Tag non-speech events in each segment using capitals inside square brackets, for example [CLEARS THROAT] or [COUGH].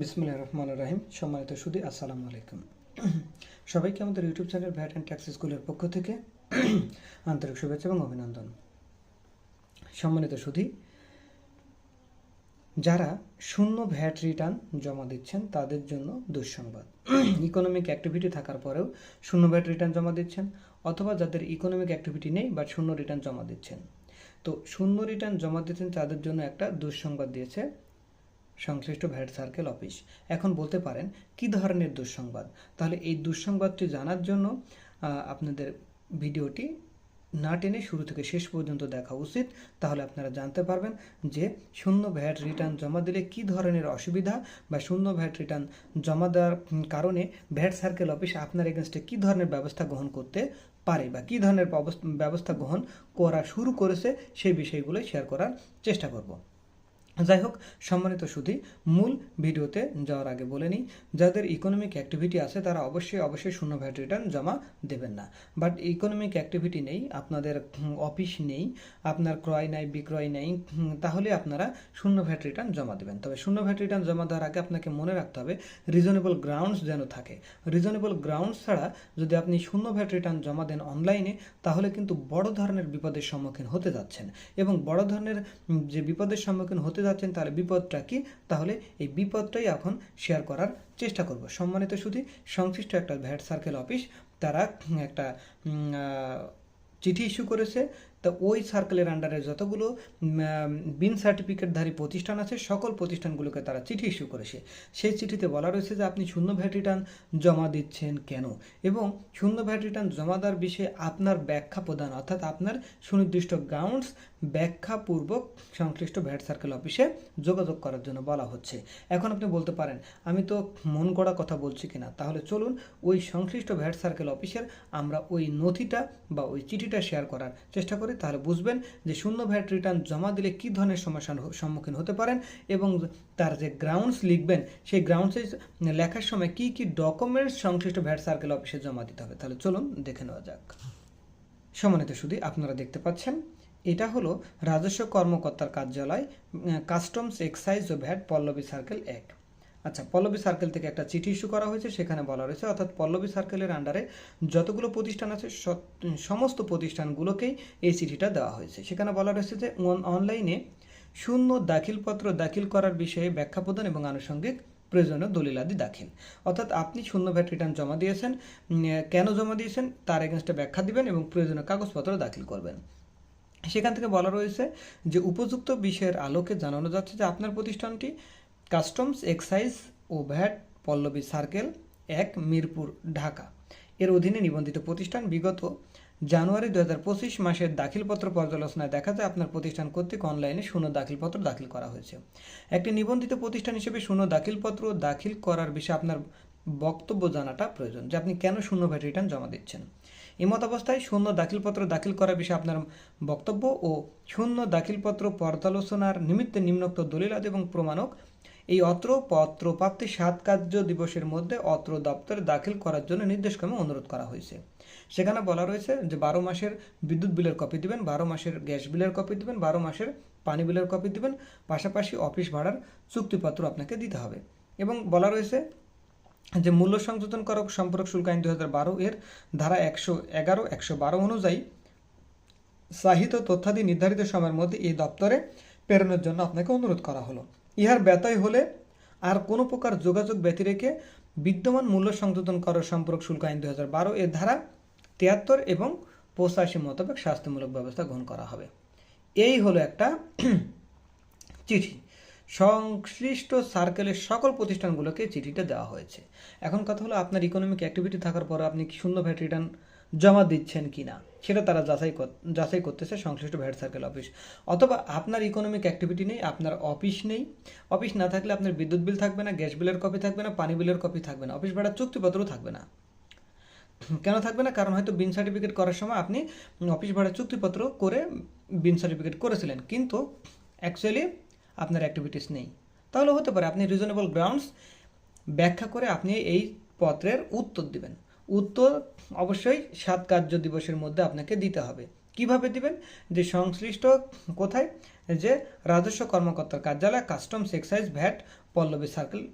বিসমুল্লাহ রহমান রাহিম। সম্মানিত সুদী আসসালামু আলাইকুম। সবাইকে আমাদের YouTube channel VAT and tax স্কুলের পক্ষ থেকে আন্তরিক শুভেচ্ছা এবং অভিনন্দন। সম্মানিত সুধী, যারা শূন্য ভ্যাট রিটার্ন জমা দিচ্ছেন, তাদের জন্য দুঃসংবাদ। ইকোনমিক অ্যাক্টিভিটি থাকার পরেও শূন্য ভ্যাট রিটার্ন জমা দিচ্ছেন, অথবা যাদের ইকোনমিক অ্যাক্টিভিটি নেই বা শূন্য রিটার্ন জমা দিচ্ছেন। তো শূন্য রিটার্ন জমা দিচ্ছেন, তাদের জন্য একটা দুঃসংবাদ দিয়েছে সংশ্লিষ্ট ভ্যাট সার্কেল অফিস, এখন বলতে পারেন কি ধরনের দুঃসংবাদ? তাহলে এই দুঃসংবাদটি জানার জন্য আপনাদের ভিডিওটি না টেনে শুরু থেকে শেষ পর্যন্ত দেখা উচিত। তাহলে আপনারা জানতে পারবেন যে শূন্য ভ্যাট রিটার্ন জমা দিলে কি ধরনের অসুবিধা বা শূন্য ভ্যাট রিটার্ন জমা দেওয়ার কারণে ভ্যাট সার্কেল অফিস আপনার এগেনস্টে কি ধরনের ব্যবস্থা গ্রহণ করতে পারে বা কি ধরনের ব্যবস্থা- গ্রহণ করা শুরু করেছে, সেই বিষয়গুলো শেয়ার করার চেষ্টা করব। যাই হোক, সম্মানিত সুধী, মূল ভিডিওতে যাওয়ার আগে বলে নিই, যাদের ইকোনমিক অ্যাক্টিভিটি আছে, তারা অবশ্যই অবশ্যই শূন্য ভ্যাট রিটার্ন জমা দেবেন না। বাট ইকোনমিক অ্যাক্টিভিটি নেই, আপনাদের অফিস নেই, আপনার ক্রয় নাই, বিক্রয় নেই তাহলে আপনারা শূন্য ভ্যাট রিটার্ন জমা দেবেন। তবে শূন্য ভ্যাট রিটার্ন জমা দেওয়ার আগে আপনাকে মনে রাখতে হবে রিজনেবল গ্রাউন্ডস যেন থাকে। রিজনেবল গ্রাউন্ডস ছাড়া যদি আপনি শূন্য ভ্যাট রিটার্ন জমা দেন অনলাইনে তাহলে কিন্তু বড় ধরনের বিপদের সম্মুখীন হতে যাচ্ছেন। এবং বড় ধরনের যে বিপদের সম্মুখীন হতে যাচ্ছেন তাহলে বিপদটা কি? তাহলে এই বিপদটাই এখন শেয়ার করার চেষ্টা করব। সম্মানিত শুধু সংশ্লিষ্ট একটা ভ্যাট সার্কেল অফিস তারা একটা চিঠি ইস্যু করেছে। তো ওই সার্কেলের আন্ডারে যতগুলো বিন সার্টিফিকেটধারী প্রতিষ্ঠান আছে, সকল প্রতিষ্ঠানগুলোকে তারা চিঠি ইস্যু করেছে। সেই চিঠিতে বলা রয়েছে যে, আপনি শূন্য ভ্যাট রিটার্ন জমা দিচ্ছেন কেন? এবং শূন্য ভ্যাট রিটার্ন জমা দেওয়ার বিষয়ে আপনার ব্যাখ্যা প্রদান, অর্থাৎ আপনার সুনির্দিষ্ট গ্রাউন্ডস ব্যাখ্যাপূর্বক সংশ্লিষ্ট ভ্যাট সার্কেল অফিসে যোগাযোগ করার জন্য বলা হচ্ছে। এখন আপনি বলতে পারেন, আমি তো মন গড়া কথা বলছি কিনা? তাহলে চলুন, ওই সংশ্লিষ্ট ভ্যাট সার্কেল অফিসের আমরা ওই নথিটা বা ওই চিঠিটা শেয়ার করার চেষ্টা করি। তাহলে বুঝবেন যে শূন্য ভ্যাট রিটার্ন জমা দিলে কী ধরনের সমস্যার সম্মুখীন হতে পারেন এবং তার যে গ্রাউন্ডস লিখবেন, সেই গ্রাউন্ডসে লেখার সময় কি কি ডকুমেন্টস সংশ্লিষ্ট ভ্যাট সার্কেল অফিসে জমা দিতে হবে? তাহলে চলুন দেখে নেওয়া যাক। সমানিত শুধু আপনারা দেখতে পাচ্ছেন, এটা হলো রাজস্ব কর্মকর্তার কার্যালয় কাস্টমস এক্সাইজ ও ভ্যাট পল্লবী সার্কেল এক। আচ্ছা পল্লবী সার্কেল থেকে একটা চিঠি ইস্যু করা হয়েছে, সেখানে বলা রয়েছে, অর্থাৎ পল্লবী সার্কেলের আন্ডারে যতগুলো প্রতিষ্ঠান আছে সত- সমস্ত প্রতিষ্ঠানগুলোকেই এই চিঠিটা দেওয়া হয়েছে। সেখানে বলা রয়েছে যে, অন- অনলাইনে শূন্য দাখিলপত্র দাখিল করার বিষয়ে ব্যাখ্যা প্রদান এবং আনুষঙ্গিক প্রয়োজনীয় দলিলাদি দাখিল। অর্থাৎ আপনি শূন্য ভ্যাট রিটার্ন জমা দিয়েছেন কেন জমা দিয়েছেন, তার এগেনস্টে ব্যাখ্যা দিবেন এবং প্রয়োজনীয় কাগজপত্র দাখিল করবেন। সেখান থেকে বলা রয়েছে যে, উপযুক্ত বিষয়ের আলোকে জানানো যাচ্ছে যে, আপনার প্রতিষ্ঠানটি কাস্টমস এক্সাইজ ও ভ্যাট পল্লবী সার্কেল এক মিরপুর, ঢাকা। এর অধীনে নিবন্ধিত প্রতিষ্ঠান বিগত জানুয়ারি দু হাজার পঁচিশ মাসের দাখিলপত্র পর্যালোচনায় দেখা যায় আপনার প্রতিষ্ঠান কর্তৃক অনলাইনে শূন্য দাখিলপত্র দাখিল করা হয়েছে। একটি নিবন্ধিত প্রতিষ্ঠান হিসেবে শূন্য দাখিলপত্র দাখিল করার বিষয়ে আপনার বক্তব্য জানাটা প্রয়োজন, যে আপনি কেন শূন্য ভ্যাট রিটার্ন জমা দিচ্ছেন। এমত অবস্থায় শূন্য দাখিলপত্র দাখিল করার বিষয়ে আপনার বক্তব্য ও শূন্য দাখিলপত্র পর্যালোচনার নিমিত্তে নিম্নোক্ত দলিলাদ এবং প্রমাণক এই অত্র পত্র প্রাপ্তি সাত কার্য দিবসের মধ্যে অত্র দপ্তরে দাখিল করার জন্য নির্দেশক্রমে অনুরোধ করা হয়েছে। সেখানে বলা রয়েছে যে, বারো মাসের বিদ্যুৎ বিলের কপি দিবেন, বারো মাসের গ্যাস বিলের কপি দিবেন, বারো মাসের পানি বিলের কপি দিবেন, পাশাপাশি অফিস ভাড়ার চুক্তিপত্র আপনাকে দিতে হবে। এবং বলা রয়েছে যে, মূল্য সংযোজন করক সম্পর্ক শুল্ক আইন দু হাজার বারো এর ধারা একশো এগারো, একশো বারো অনুযায়ী সাহিত্য তথ্যাদি নির্ধারিত সময়ের মধ্যে এই দপ্তরে প্রেরণের জন্য আপনাকে অনুরোধ করা হলো। ইহার ব্যতয় হলে আর কোনো প্রকার যোগাযোগ ব্যতি রেখে বিদ্যমান মূল্য সংযোজন করার সম্পর্ক শুল্ক আইন দু হাজার বারো এর ধারা তিয়াত্তর এবং পঁচাশি মোতাবেক শাস্তিমূলক ব্যবস্থা গ্রহণ করা হবে। এই হলো একটা [CLEARS THROAT] চিঠি। সংশ্লিষ্ট সার্কেলের সকল প্রতিষ্ঠানগুলোকে চিঠিটা দেওয়া হয়েছে। এখন কথা হলো আপনার ইকোনমিক অ্যাক্টিভিটি থাকার পর আপনি কি শূন্য ভ্যাট রিটার্ন জমা দিচ্ছেন কি না সেটা তারা যাচাই যাচাই করতেছে সংশ্লিষ্ট ভ্যাট সার্কেল অফিস অথবা আপনার ইকোনমিক অ্যাক্টিভিটি নেই, আপনার অফিস নেই। অফিস না থাকলে আপনার বিদ্যুৎ বিল থাকবে না গ্যাস বিলের কপি থাকবে না, পানি বিলের কপি থাকবে না। অফিস ভাড়ার চুক্তিপত্রও থাকবে না। কেন থাকবে না? কারণ হয়তো বিন সার্টিফিকেট করার সময় আপনি অফিস ভাড়া চুক্তিপত্র করে বিন সার্টিফিকেট করেছিলেন। কিন্তু অ্যাকচুয়ালি আপনার অ্যাক্টিভিটিস নেই। তাহলে হতে পারে আপনি রিজনেবল গ্রাউন্ডস ব্যাখ্যা করে আপনি এই পত্রের উত্তর দিবেন। উত্তর অবশ্যই সাত কার্য দিবসের মধ্যে আপনাকে দিতে হবে। কীভাবে দিবেন? যে সংশ্লিষ্ট কোথায়? যে রাজস্ব কর্মকর্তার কার্যালয়, customs excise VAT, Pallabi circle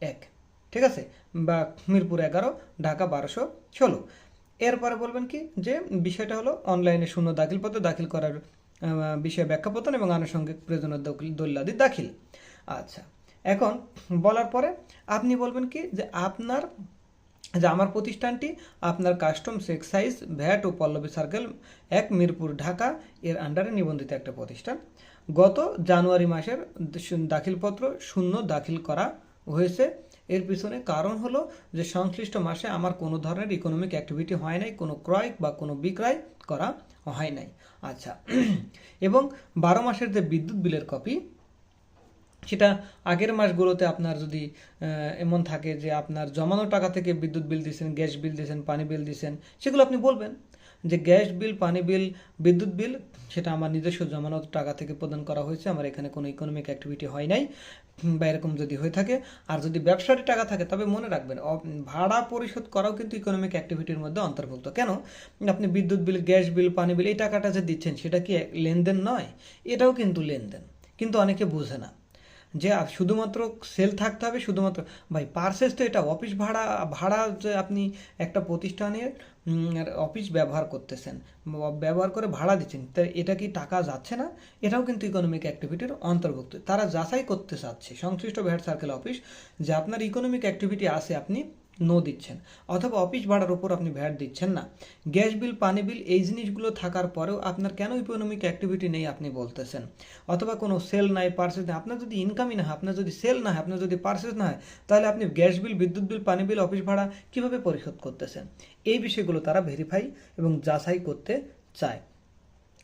এক। ঠিক আছে? বা মিরপুর এগারো, ঢাকা বারোশো ষোলো। এরপরে বলবেন কি? যে বিষয়টা হলো অনলাইনে শূন্য দাখিলপত্র দাখিল করার বিষয়ে ব্যাখ্যাপত্র এবং আনুষঙ্গিক প্রয়োজনীয় দলিল- দলিলাদি দাখিল। আচ্ছা এখন বলার পরে আপনি বলবেন কি? যে আপনার যে আমার প্রতিষ্ঠানটি আপনার কাস্টমস এক্সাইজ ভ্যাট ও পল্লবী সার্কেল এক মিরপুর, ঢাকা, এর আন্ডারে নিবন্ধিত একটা প্রতিষ্ঠান। গত জানুয়ারি মাসের দাখিলপত্র শূন্য দাখিল করা হয়েছে। এর পিছনে কারণ হলো যে সংশ্লিষ্ট মাসে আমার কোনো ধরনের ইকোনমিক অ্যাক্টিভিটি হয় নাই, কোনো ক্রয় বা কোনো বিক্রয় করা হয় নাই। আচ্ছা এবং বারো মাসের যে বিদ্যুৎ বিলের কপি সেটা আগের মাসগুলোতে আপনার যদি এমন থাকে যে আপনার জমানো টাকা থেকে বিদ্যুৎ বিল দিয়েছেন, গ্যাস বিল দিয়েছেন, পানি বিল দিয়েছেন, সেগুলো আপনি বলবেন। যে গ্যাস বিল, পানি বিল, বিদ্যুৎ বিল, সেটা আমার নিজস্ব জমানো টাকা থেকে প্রদান করা হয়েছে, আমার এখানে কোনো ইকোনমিক অ্যাক্টিভিটি হয় নাই, বা এরকম যদি হয়ে থাকে। আর যদি ব্যবসারই টাকা থাকে, তবে মনে রাখবেন ভাড়া পরিশোধ করাও কিন্তু ইকোনমিক অ্যাক্টিভিটির মধ্যে অন্তর্ভুক্ত। কেন? আপনি বিদ্যুৎ বিল, গ্যাস বিল, পানি বিল, এই টাকাটা যে দিচ্ছেন, সেটা কি লেনদেন নয়? এটাও কিন্তু লেনদেন। কিন্তু অনেকে বোঝে না। যে শুধুমাত্র সেল থাকতে হবে, শুধুমাত্র, ভাই পার্সেস তো এটা অফিস ভাড়া ভাড়া আপনি একটা প্রতিষ্ঠানের অফিস ব্যবহার করতেছেন ব্যবহার করে ভাড়া দিচ্ছেন, তা এটা কি টাকা যাচ্ছে না? এটাও কিন্তু ইকোনমিক অ্যাক্টিভিটির অন্তর্ভুক্ত। তারা যাচাই করতে চাচ্ছে, সংশ্লিষ্ট ভ্যাট সার্কেল অফিস যে আপনার ইকোনমিক অ্যাক্টিভিটি আছে, আপনি নো দিচ্ছেন। অথবা অফিস ভাড়ার উপর আপনি ভ্যাট দিচ্ছেন না। গ্যাস বিল, পানি বিল এই জিনিসগুলো থাকার পরেও আপনার কেন ইকোনমিক অ্যাক্টিভিটি নেই আপনি বলতেছেন? অথবা কোনো সেল নাই পার্সেস নেই, আপনার যদি ইনকামই না হয়, আপনার যদি সেল না হয়, আপনার যদি পার্সেস না হয়, তাহলে আপনি গ্যাস বিল, বিদ্যুৎ বিল, পানি বিল, অফিস ভাড়া কীভাবে পরিশোধ করতেছেন? এই বিষয়গুলো তারা ভেরিফাই এবং যাচাই করতে চায়।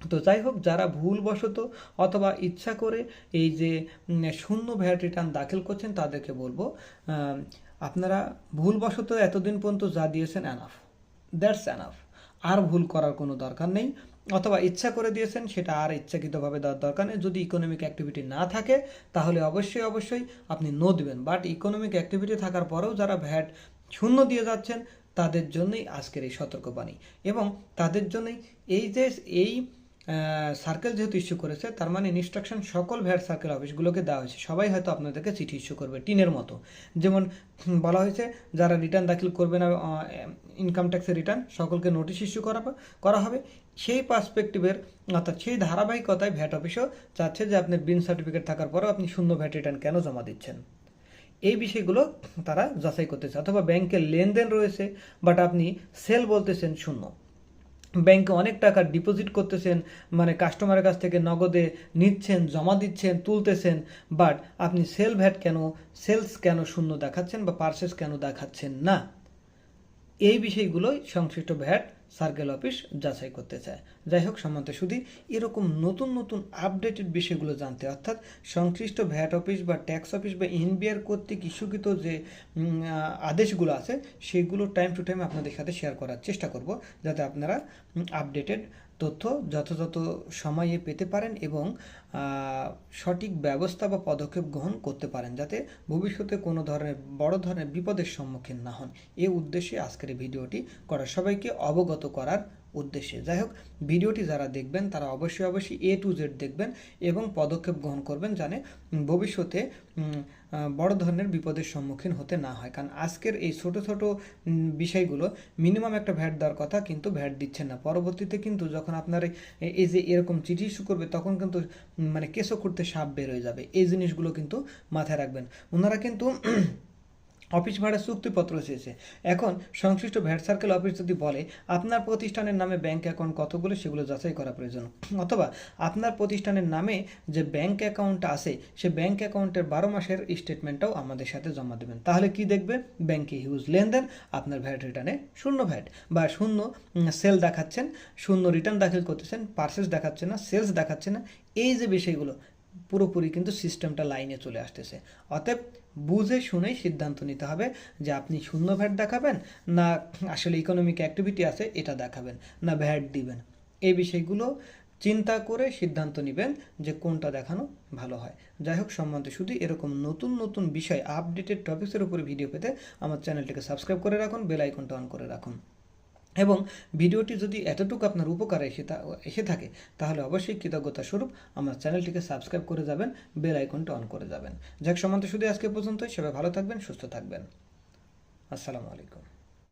তো যাই হোক, যারা ভুলবশত অথবা ইচ্ছা করে এই যে শূন্য ভ্যাট রিটার্ন দাখিল করছেন, তাদেরকে বলব আপনারা ভুলবশত এতদিন পর্যন্ত যা দিয়েছেন অ্যানাফ দ্যাটস অ্যানাফ আর ভুল করার কোনো দরকার নেই। অথবা ইচ্ছা করে দিয়েছেন, সেটা আর ইচ্ছাকৃতভাবে দেওয়ার দরকার নেই। যদি ইকোনমিক অ্যাক্টিভিটি না থাকে, তাহলে অবশ্যই অবশ্যই আপনি নো দিবেন। বাট ইকোনমিক অ্যাক্টিভিটি থাকার পরেও যারা ভ্যাট শূন্য দিয়ে যাচ্ছেন, তাদের জন্যই আজকের এই সতর্কবাণী। এবং তাদের জন্যই এই যে, এই সার্কেল যেহেতু ইস্যু করেছে, তার মানে ইনস্ট্রাকশন সকল ভ্যাট সার্কেল অফিসগুলোকে দেওয়া হয়েছে। সবাই হয়তো আপনাদেরকে চিঠি ইস্যু করবে, টিনের মতো। যেমন বলা হয়েছে, যারা রিটার্ন দাখিল করবে না ইনকাম ট্যাক্সের রিটার্ন সকলকে নোটিশ ইস্যু করা করা হবে। সেই পার্সপেক্টিভের অর্থাৎ সেই ধারাবাহিকতায় ভ্যাট অফিসও চাচ্ছে যে আপনার বিন সার্টিফিকেট থাকার পরেও আপনি শূন্য ভ্যাট রিটার্ন কেন জমা দিচ্ছেন? এই বিষয়গুলো তারা যাচাই করতেছে। অথবা ব্যাংকের লেনদেন রয়েছে বাট আপনি সেল বলতেছেন শূন্য। ব্যাংকে অনেক টাকা ডিপোজিট করতেছেন মানে কাস্টমারের কাছ থেকে নগদে নিচ্ছেন, জমা দিচ্ছেন, তুলতেছেন বাট আপনি সেল ভ্যাট কেন সেলস কেন শূন্য দেখাচ্ছেন বা পার্সেস কেন দেখাচ্ছেন না? এই বিষয়গুলোই সংশ্লিষ্ট ভ্যাট সার্কেল অফিস যাচাই করতে চায়। যাই হোক সম্মত শুধু এরকম নতুন নতুন আপডেটেড বিষয়গুলো জানতে, অর্থাৎ সংশ্লিষ্ট ভ্যাট অফিস বা ট্যাক্স অফিস বা এনবিআর কর্তৃক ইস্যুকৃত যে আদেশগুলো আছে, সেগুলো টাইম টু টাইম আপনাদের সাথে শেয়ার করার চেষ্টা করব, যাতে আপনারা আপডেটেড তথ্য যথাযথ সময়ে পেতে পারেন এবং সঠিক ব্যবস্থা বা পদক্ষেপ গ্রহণ করতে পারেন যাতে ভবিষ্যতে কোনো ধরনের বড় ধরনের বিপদের সম্মুখীন না হন। এ উদ্দেশ্যে আজকের এই ভিডিওটি করা। সবাইকে অবগত করার উদ্দেশ্যে। যাই হোক ভিডিওটি যারা দেখবেন, তারা অবশ্যই অবশ্যই এ টু জেড দেখবেন এবং পদক্ষেপ গ্রহণ করবেন জানে ভবিষ্যতে বড় ধরনের বিপদের সম্মুখীন হতে না হয়। কারণ আজকের এই ছোট ছোট বিষয়গুলো মিনিমাম একটা ভ্যাট দেওয়ার কথা কিন্তু ভ্যাট দিচ্ছেন না। পরবর্তীতে কিন্তু যখন আপনার এই- যে এরকম চিঠি ইস্যু করবে, তখন কিন্তু মানে কেসও করতে সাপ বের হয়ে যাবে। এই জিনিসগুলো কিন্তু মাথায় রাখবেন। ওনারা কিন্তু অফিস ভাড়া চুক্তিপত্র চেয়েছে। এখন সংশ্লিষ্ট ভ্যাট সার্কেল অফিস যদি বলে, আপনার প্রতিষ্ঠানের নামে ব্যাংক অ্যাকাউন্ট কতগুলো সেগুলো যাচাই করা প্রয়োজন? অথবা, আপনার প্রতিষ্ঠানের নামে যে ব্যাংক অ্যাকাউন্ট আছে, সে ব্যাংক অ্যাকাউন্টের বারো মাসের স্টেটমেন্টটাও আমাদের সাথে জমা দেবেন। তাহলে কি দেখবে? ব্যাংকে হিউজ লেনদেন, আপনার ভ্যাট রিটার্নে শূন্য ভ্যাট বা শূন্য সেল দেখাচ্ছেন, শূন্য রিটার্ন দাখিল করতেছেন পার্সেস দেখাচ্ছে না, সেলস দেখাচ্ছে না। এই যে বিষয়গুলো পুরোপুরি কিন্তু সিস্টেমটা লাইনে চলে আসতেছে। অতএব বুঝে শুনেই সিদ্ধান্ত নিতে হবে যে আপনি শূন্য ভ্যাট দেখাবেন না আসলে ইকোনমিক অ্যাক্টিভিটি আছে, এটা দেখাবেন, না ভ্যাট দিবেন। এই বিষয়গুলো চিন্তা করে সিদ্ধান্ত নেবেন যে কোনটা দেখানো ভালো হয়। যাই হোক সম্বন্ধে শুধু এরকম নতুন নতুন বিষয় আপডেটেড টপিক্সের উপরে ভিডিও পেতে আমার চ্যানেলটিকে সাবস্ক্রাইব করে রাখুন বেল আইকনটা অন করে রাখুন। এবং ভিডিওটি যদি এতটুকু আপনার উপকারে এসে এসে থাকে, তাহলে অবশ্যই কৃতজ্ঞতা স্বরূপ আমার চ্যানেলটিকে সাবস্ক্রাইব করে যাবেন, বেল আইকনটা অন করে যাবেন। যাক, সমান্ত শুধু আজকে পর্যন্তই, সবাই ভালো থাকবেন, সুস্থ থাকবেন। আসসালামু আলাইকুম।